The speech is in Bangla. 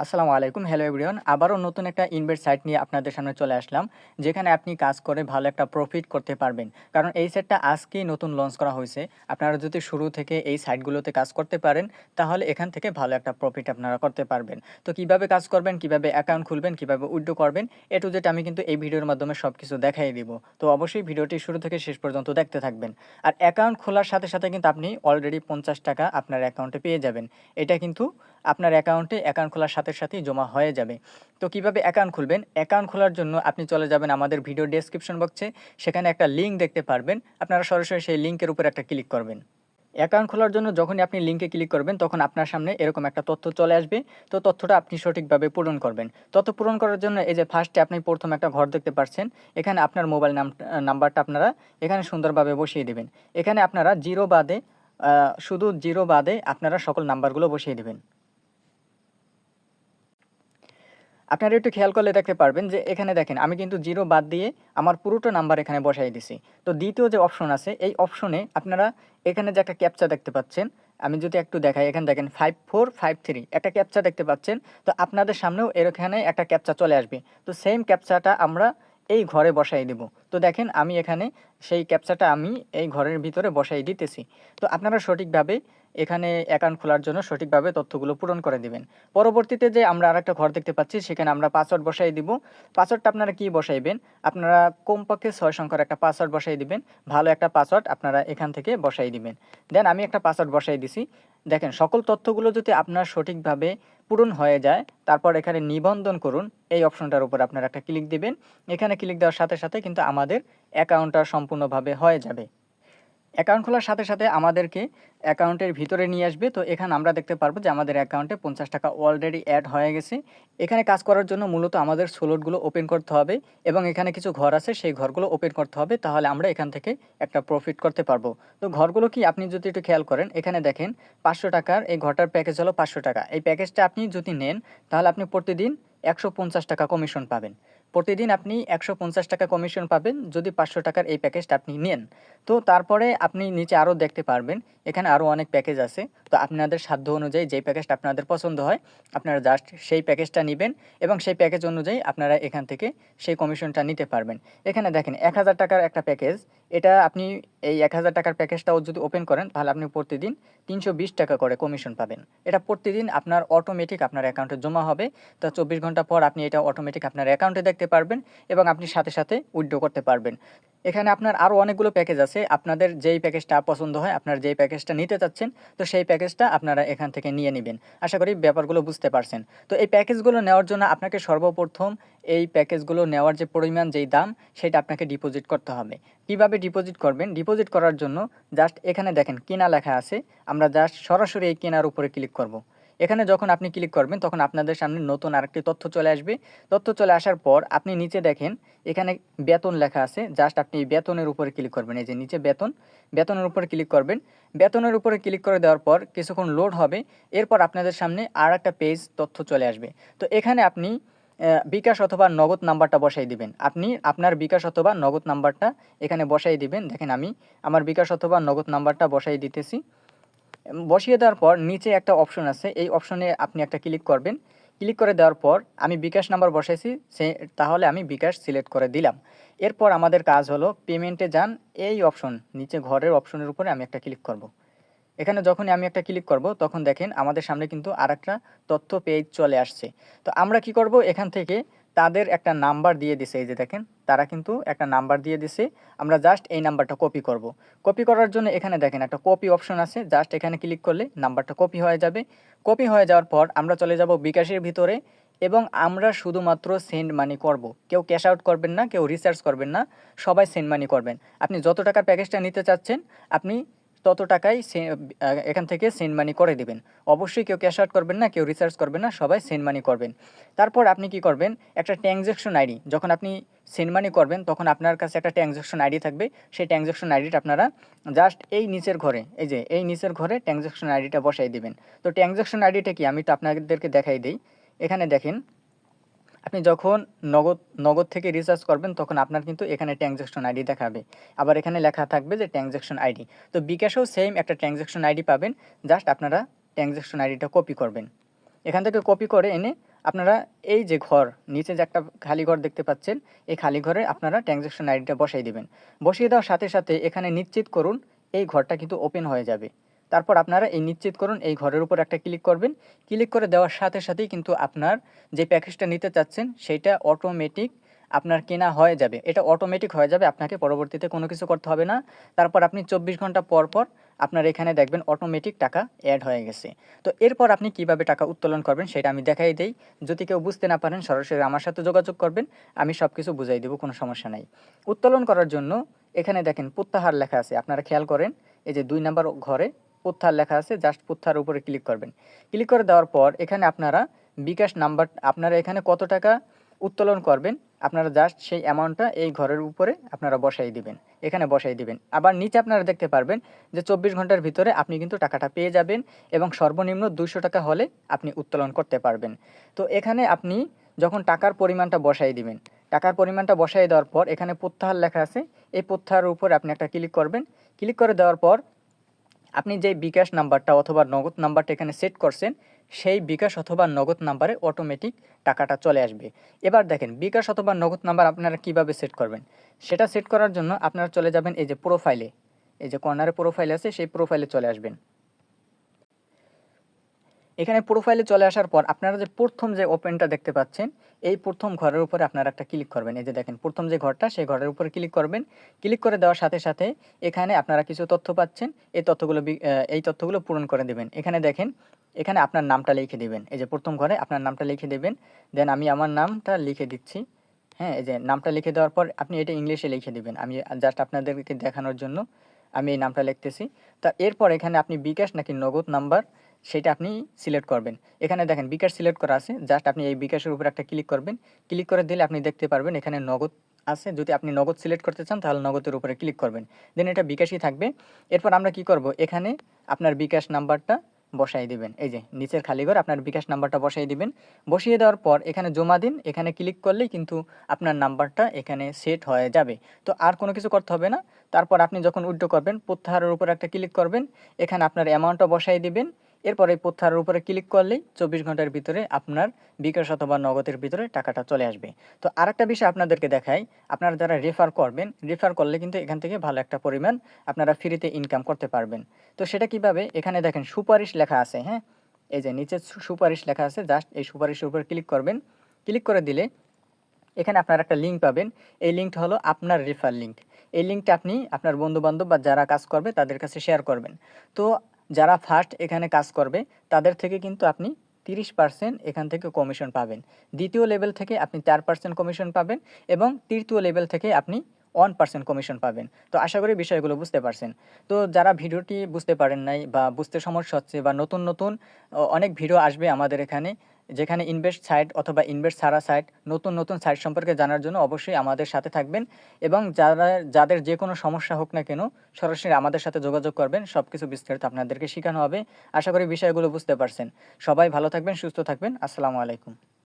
আসসালামু আলাইকুম হ্যালো এভরিওয়ান আবারও নতুন একটা ইনভেস্ট সাইট নিয়ে আপনাদের সামনে চলে আসলাম, যেখানে আপনি কাজ করে ভালো একটা প্রফিট করতে পারবেন। কারণ এই সাইটটা আজকেই নতুন লঞ্চ করা হয়েছে। আপনারা যদি শুরু থেকে এই সাইটগুলোতে কাজ করতে পারেন, তাহলে এখান থেকে ভালো একটা প্রফিট আপনারা করতে পারবেন। তো কীভাবে কাজ করবেন, কীভাবে অ্যাকাউন্ট খুলবেন, কীভাবে উইড্রো করবেন, এ টু জেড আমি কিন্তু এই ভিডিওর মাধ্যমে সব কিছু দেখাই দিব। তো অবশ্যই ভিডিওটি শুরু থেকে শেষ পর্যন্ত দেখতে থাকবেন। আর অ্যাকাউন্ট খোলার সাথে সাথে কিন্তু আপনি অলরেডি পঞ্চাশ টাকা আপনার অ্যাকাউন্টে পেয়ে যাবেন। এটা কিন্তু আপনার অ্যাকাউন্টে অ্যাকাউন্ট খোলার সাথে সাথেই জমা হয়ে যাবে। তো কীভাবে অ্যাকাউন্ট খুলবেন? অ্যাকাউন্ট খোলার জন্য আপনি চলে যাবেন আমাদের ভিডিও ডেসক্রিপশন বক্সে সেখানে একটা লিঙ্ক দেখতে পারবেন। আপনারা সরাসরি সেই লিঙ্কের উপর একটা ক্লিক করবেন। অ্যাকাউন্ট খোলার জন্য যখনই আপনি লিঙ্কে ক্লিক করবেন, তখন আপনার সামনে এরকম একটা তথ্য চলে আসবে। তো তথ্যটা আপনি সঠিকভাবে পূরণ করবেন। তথ্য পূরণ করার জন্য এই যে ফার্স্টে আপনি প্রথম একটা ঘর দেখতে পাচ্ছেন এখানে আপনার মোবাইল নাম নাম্বারটা আপনারা এখানে সুন্দরভাবে বসিয়ে দেবেন। এখানে আপনারা জিরো বাদে শুধু জিরো বাদে আপনারা সকল নাম্বারগুলো বসিয়ে দেবেন। আপনারা একটু খেয়াল করলে দেখতে পারবেন যে এখানে দেখেন, আমি কিন্তু জিরো বাদ দিয়ে আমার পুরোটা নাম্বার এখানে বসাই দিছি। তো দ্বিতীয় যে অপশন আছে, এই অপশনে আপনারা এখানে যে একটা ক্যাপচা দেখতে পাচ্ছেন, আমি যদি একটু দেখাই, এখানে দেখেন ফাইভ ফোর ফাইভ থ্রি একটা ক্যাপচা দেখতে পাচ্ছেন, তো আপনাদের সামনেও এখানে একটা ক্যাপচা চলে আসবে। তো সেম ক্যাপচাটা আমরা এই ঘরে বসাই দেব। তো দেখেন, আমি এখানে সেই ক্যাপচাটা আমি এই ঘরের ভিতরে বসাই দিতেছি। তো আপনারা সঠিকভাবে এখানে অ্যাকাউন্ট খোলার জন্য সঠিকভাবে তথ্যগুলো পূরণ করে দিবেন। পরবর্তীতে যে আমরা আরেকটা ঘর দেখতে পাচ্ছি, সেখানে আমরা পাসওয়ার্ড বসাই দিব। পাসওয়ার্ডটা আপনারা কি বসাইবেন? আপনারা কমপক্ষে ছয় সংখ্যার একটা পাসওয়ার্ড বসাই দিবেন। ভালো একটা পাসওয়ার্ড আপনারা এখান থেকে বসাই দিবেন। দেন আমি একটা পাসওয়ার্ড বসাই দিছি। দেখেন, সকল তথ্যগুলো যদি আপনার সঠিকভাবে পূরণ হয়ে যায়, তারপর এখানে নিবন্ধন করুন। এই অপশনটার উপর আপনারা একটা ক্লিক দিবেন। এখানে ক্লিক দেওয়ার সাথে সাথে কিন্তু আমাদের অ্যাকাউন্টটা সম্পূর্ণভাবে হয়ে যাবে। অ্যাকাউন্ট খোলার সাথে সাথে আমাদেরকে অ্যাকাউন্টের ভিতরে নিয়ে আসবে। তো এখানে আমরা দেখতে পারব যে আমাদের অ্যাকাউন্টে পঞ্চাশ টাকা অলরেডি অ্যাড হয়ে গেছে। এখানে কাজ করার জন্য মূলত আমাদের সোলোটগুলো ওপেন করতে হবে এবং এখানে কিছু ঘর আছে, সেই ঘরগুলো ওপেন করতে হবে। তাহলে আমরা এখান থেকে একটা প্রফিট করতে পারব। তো ঘরগুলো কি? আপনি যদি একটু খেয়াল করেন, এখানে দেখেন পাঁচশো টাকার এই ঘরটার প্যাকেজ হলো পাঁচশো টাকা। এই প্যাকেজটা আপনি যদি নেন, তাহলে আপনি প্রতিদিন একশো পঞ্চাশ টাকা কমিশন পাবেন। প্রতিদিন আপনি একশো পঞ্চাশ টাকা কমিশন পাবেন যদি পাঁচশো টাকার এই প্যাকেজটা আপনি নেন। তো তারপরে আপনি নিচে আরও দেখতে পারবেন, এখানে আরও অনেক প্যাকেজ আছে। তো আপনাদের সাধ্য অনুযায়ী যেই প্যাকেজটা আপনাদের পছন্দ হয়, আপনারা জাস্ট সেই প্যাকেজটা নেবেন এবং সেই প্যাকেজ অনুযায়ী আপনারা এখান থেকে সেই কমিশনটা নিতে পারবেন। এখানে দেখেন, এক হাজার টাকার একটা প্যাকেজ এটা আপনি এই এক হাজার টাকার প্যাকেজটাও যদি ওপেন করেন, তাহলে আপনি প্রতিদিন তিনশো বিশ টাকা করে কমিশন পাবেন। এটা প্রতিদিন আপনার অটোমেটিক আপনার অ্যাকাউন্টে জমা হবে। তো চব্বিশ ঘণ্টা পর আপনি এটা অটোমেটিক আপনার অ্যাকাউন্টে দেখতে পারবেন এবং আপনি সাথে সাথে উইড্রো করতে পারবেন। এখানে আপনার আরও অনেকগুলো প্যাকেজ আছে। আপনাদের যেই প্যাকেজটা পছন্দ হয়, আপনার যেই প্যাকেজটা নিতে চাচ্ছেন, তো সেই প্যাকেজটা আপনারা এখান থেকে নিয়ে নেবেন। আশা করি ব্যাপারগুলো বুঝতে পারছেন। তো এই প্যাকেজগুলো নেওয়ার জন্য আপনাকে সর্বপ্রথম এই প্যাকেজগুলো নেওয়ার যে পরিমাণ, যেই দাম, সেটা আপনাকে ডিপোজিট করতে হবে। কীভাবে ডিপোজিট করবেন? ডিপোজিট করার জন্য জাস্ট এখানে দেখেন কেনা লেখা আছে। আমরা জাস্ট সরাসরি এই কেনার উপরে ক্লিক করব। এখানে যখন আপনি ক্লিক করবেন, তখন আপনাদের সামনে নতুন আরেকটি তথ্য চলে আসবে। তথ্য চলে আসার পর আপনি নিচে দেখেন, এখানে বেতন লেখা আছে। জাস্ট আপনি বেতনের উপরে ক্লিক করবেন। এই যে নিচে বেতন, বেতনের উপরে ক্লিক করবেন। বেতনের উপরে ক্লিক করে দেওয়ার পর কিছুক্ষণ লোড হবে। এরপর আপনাদের সামনে আর একটা পেজ তথ্য চলে আসবে। তো এখানে আপনি বিকাশ অথবা নগদ নাম্বারটা বসাই দিবেন। আপনি আপনার বিকাশ অথবা নগদ নাম্বারটা এখানে বসাই দিবেন। দেখেন আমি আমার বিকাশ অথবা নগদ নাম্বারটা বসাই দিতেছি। বসিয়ে দেওয়ার পর নিচে একটা অপশন আছে। এই অপশনে আপনি একটা ক্লিক করবেন। ক্লিক করে দেওয়ার পর আমি বিকাশ নাম্বার বসাইছি, সে, তাহলে আমি বিকাশ সিলেক্ট করে দিলাম। এরপর আমাদের কাজ হলো পেমেন্টে যান, এই অপশন নিচে ঘরের অপশনের উপরে আমি একটা ক্লিক করব। এখানে যখনই আমি একটা ক্লিক করব, তখন দেখেন আমাদের সামনে কিন্তু আরেকটা তথ্য পেজ চলে আসছে। তো আমরা কি করব? এখান থেকে তাদের একটা নাম্বার দিয়ে দিছে, এই যে দেখেন, তারা কিন্তু একটা নাম্বার দিয়ে দিছে, আমরা জাস্ট এই নাম্বারটা কপি করব। কপি করার জন্য এখানে দেখেন একটা কপি অপশন আছে জাস্ট এখানে ক্লিক করলে নাম্বারটা কপি হয়ে যাবে। কপি হয়ে যাওয়ার পর আমরা চলে যাব বিকাশের ভিতরে এবং আমরা শুধুমাত্র সেন্ড মানি করব। কেউ ক্যাশ আউট করবেন না, কেউ রিচার্জ করবেন না, সবাই সেন্ড মানি করবেন। আপনি যত টাকার প্যাকেজটা নিতে চাচ্ছেন, আপনি তত টাকাই এখান থেকে সেন্ড মানি করে দিবেন। অবশ্যই কেউ ক্যাশ আউট করবেন না, কেউ রিচার্জ করবেন না, সবাই সেন্ড মানি করবেন। তারপর আপনি কি করবেন? একটা ট্রানজ্যাকশন আইডি যখন আপনি সেন্ড মানি করবেন, তখন আপনার কাছে একটা ট্রানজ্যাকশন আইডি থাকবে। সেই ট্রানজ্যাকশন আইডিটা আপনারা জাস্ট এই নিচের ঘরে, এই যে, এই নিচের ঘরে ট্রানজ্যাকশন আইডিটা বসাই দিবেন। তো ট্রানজ্যাকশন আইডিটা কি? আমি তো আপনাদেরকে দেখাই দিই। এখানে দেখেন আপনি যখন নগদ নগদ থেকে রিচার্জ করবেন, তখন আপনার কিন্তু এখানে ট্রানজ্যাকশন আইডি দেখাবে। আবার এখানে লেখা থাকবে যে ট্রানজ্যাকশন আইডি তো বিকাশেও সেম একটা ট্রানজ্যাকশন আইডি পাবেন জাস্ট আপনারা ট্রানজ্যাকশন আইডিটা কপি করবেন। এখান থেকে কপি করে এনে আপনারা এই যে ঘর, নিচে যে একটা খালি ঘর দেখতে পাচ্ছেন, এই খালি ঘরে আপনারা ট্রানজ্যাকশন আইডিটা বসাই দেবেন। বসিয়ে দেওয়ার সাথে সাথে এখানে নিশ্চিত করুন, এই ঘরটা কিন্তু ওপেন হয়ে যাবে। তারপর আপনারা এই নিশ্চিত করুন এই ঘরের উপর একটা ক্লিক করবেন। ক্লিক করে দেওয়ার সাথে সাথেই কিন্তু আপনার যে প্যাকেজটা নিতে চাচ্ছেন সেইটা অটোমেটিক আপনার কেনা হয়ে যাবে। এটা অটোমেটিক হয়ে যাবে, আপনাকে পরবর্তীতে কোনো কিছু করতে হবে না। তারপর আপনি চব্বিশ ঘণ্টা পর পর আপনার এখানে দেখবেন অটোমেটিক টাকা অ্যাড হয়ে গেছে। তো এরপর আপনি কীভাবে টাকা উত্তোলন করবেন সেটা আমি দেখাই দেই। যদি কেউ বুঝতে না পারেন, সরাসরি আমার সাথে যোগাযোগ করবেন, আমি সব কিছু বুঝাই দেবো, কোনো সমস্যা নাই। উত্তোলন করার জন্য এখানে দেখেন প্রত্যাহার লেখা আছে, আপনারা খেয়াল করেন, এই যে দুই নাম্বার ঘরে প্রত্যাহার লেখা আছে জাস্ট প্রত্যাহার উপরে ক্লিক করবেন। ক্লিক করে দেওয়ার পর এখানে আপনারা বিকাশ নাম্বার আপনারা এখানে কত টাকা উত্তোলন করবেন, আপনারা জাস্ট সেই অ্যামাউন্টটা এই ঘরের উপরে আপনারা বসাই দিবেন, এখানে বসাই দিবেন। আবার নিচে আপনারা দেখতে পারবেন যে চব্বিশ ঘণ্টার ভিতরে আপনি কিন্তু টাকাটা পেয়ে যাবেন এবং সর্বনিম্ন দুশো টাকা হলে আপনি উত্তোলন করতে পারবেন। তো এখানে আপনি যখন টাকার পরিমাণটা বসাই দিবেন, টাকার পরিমাণটা বসাই দেওয়ার পর এখানে প্রত্যাহার লেখা আছে, এই প্রত্যাহারের উপর আপনি একটা ক্লিক করবেন। ক্লিক করে দেওয়ার পর আপনি যে বিকাশ নাম্বারটা অথবা নগদ নাম্বারটা এখানে সেট করছেন, সেই বিকাশ অথবা নগদ নাম্বারে অটোমেটিক টাকাটা চলে আসবে। এবার দেখেন, বিকাশ অথবা নগদ নাম্বার আপনারা কীভাবে সেট করবেন? সেটা সেট করার জন্য আপনারা চলে যাবেন এই যে প্রোফাইলে এই যে কর্নারে প্রোফাইল আছে, সেই প্রোফাইলে চলে আসবেন। এখানে প্রোফাইলে চলে আসার পর আপনারা যে প্রথম যে ওপেনটা দেখতে পাচ্ছেন, এই প্রথম ঘরের উপরে আপনারা একটা ক্লিক করবেন। এই যে দেখেন, প্রথম যে ঘরটা, সেই ঘরের উপরে ক্লিক করবেন। ক্লিক করে দেওয়ার সাথে সাথে এখানে আপনারা কিছু তথ্য পাচ্ছেন। এই তথ্যগুলো এই তথ্যগুলো পূরণ করে দেবেন। এখানে দেখেন, এখানে আপনার নামটা লিখে দিবেন। এই যে প্রথম ঘরে আপনার নামটা লিখে দেবেন। দেন আমি আমার নামটা লিখে দিচ্ছি। হ্যাঁ এই যে নামটা লিখে দেওয়ার পর আপনি এটা ইংলিশে লিখে দিবেন। আমি জাস্ট আপনাদেরকে দেখানোর জন্য আমি এই নামটা লিখতেছি। তা এরপর এখানে আপনি বিকাশ নাকি নগদ নাম্বার সেটা আপনি সিলেক্ট করবেন। এখানে দেখেন বিকাশ সিলেক্ট করা আছে। জাস্ট আপনি এই বিকাশের উপর একটা ক্লিক করবেন। ক্লিক করে দিলে আপনি দেখতে পারবেন এখানে নগদ আছে। যদি আপনি নগদ সিলেক্ট করতে চান, তাহলে নগদের উপরে ক্লিক করবেন। দেন এটা বিকাশই থাকবে। এরপর আমরা কি করব? এখানে আপনার বিকাশ নাম্বারটা বসাই দিবেন। এই যে, নিচের খালি ঘর, আপনার বিকাশ নাম্বারটা বসাই দিবেন। বসিয়ে দেওয়ার পর এখানে জমা দিন। এখানে ক্লিক করলেই কিন্তু আপনার নাম্বারটা এখানে সেট হয়ে যাবে। তো আর কোনো কিছু করতে হবে না। তারপর আপনি যখন উইথড্র করবেন, প্রত্যাহারের উপর একটা ক্লিক করবেন। এখানে আপনার অ্যামাউন্টটা বসাই দিবেন। এরপর এই প্রত্যাহারের উপরে ক্লিক করলেই চব্বিশ ঘণ্টার ভিতরে আপনার বিকাশ অথবা নগদের ভিতরে টাকাটা চলে আসবে। তো আরেকটা বিষয় আপনাদেরকে দেখাই, আপনারা যারা রেফার করবেন রেফার করলে কিন্তু এখান থেকে ভালো একটা পরিমাণ আপনারা ফ্রিতে ইনকাম করতে পারবেন। তো সেটা কীভাবে? এখানে দেখেন সুপারিশ লেখা আছে হ্যাঁ? এই যে নিচে সুপারিশ লেখা আছে জাস্ট এই সুপারিশের উপর ক্লিক করবেন। ক্লিক করে দিলে এখানে আপনারা একটা লিঙ্ক পাবেন। এই লিঙ্কটা হলো আপনার রেফার লিঙ্ক এই লিঙ্কটা আপনি আপনার বন্ধু বান্ধব বা যারা কাজ করবে তাদের কাছে শেয়ার করবেন। তো যারা ফার্স্ট এখানে কাজ করবে, তাদের থেকে কিন্তু আপনি তিরিশ পার্সেন্ট এখান থেকে কমিশন পাবেন। দ্বিতীয় লেভেল থেকে আপনি চার পার্সেন্ট কমিশন পাবেন এবং তৃতীয় লেভেল থেকে আপনি ওয়ান পার্সেন্ট কমিশন পাবেন। তো আশা করি বিষয়গুলো বুঝতে পারছেন। তো যারা ভিডিওটি বুঝতে পারেন নাই বা বুঝতে সমস্যা হচ্ছে বা নতুন নতুন অনেক ভিডিও আসবে আমাদের এখানে যেখানে ইনভেস্ট সাইট অথবা ইনভেস্ট সারা সাইট নতুন নতুন সাইট সম্পর্কে জানার জন্য অবশ্যই আমাদের সাথে থাকবেন এবং যারা, যাদের যে কোনো সমস্যা হোক না কেন সরাসরি আমাদের সাথে যোগাযোগ করবেন সব কিছু বিস্তারিত আপনাদেরকে শেখানো হবে। আশা করি বিষয়গুলো বুঝতে পারছেন। সবাই ভালো থাকবেন, সুস্থ থাকবেন। আসসালামু আলাইকুম।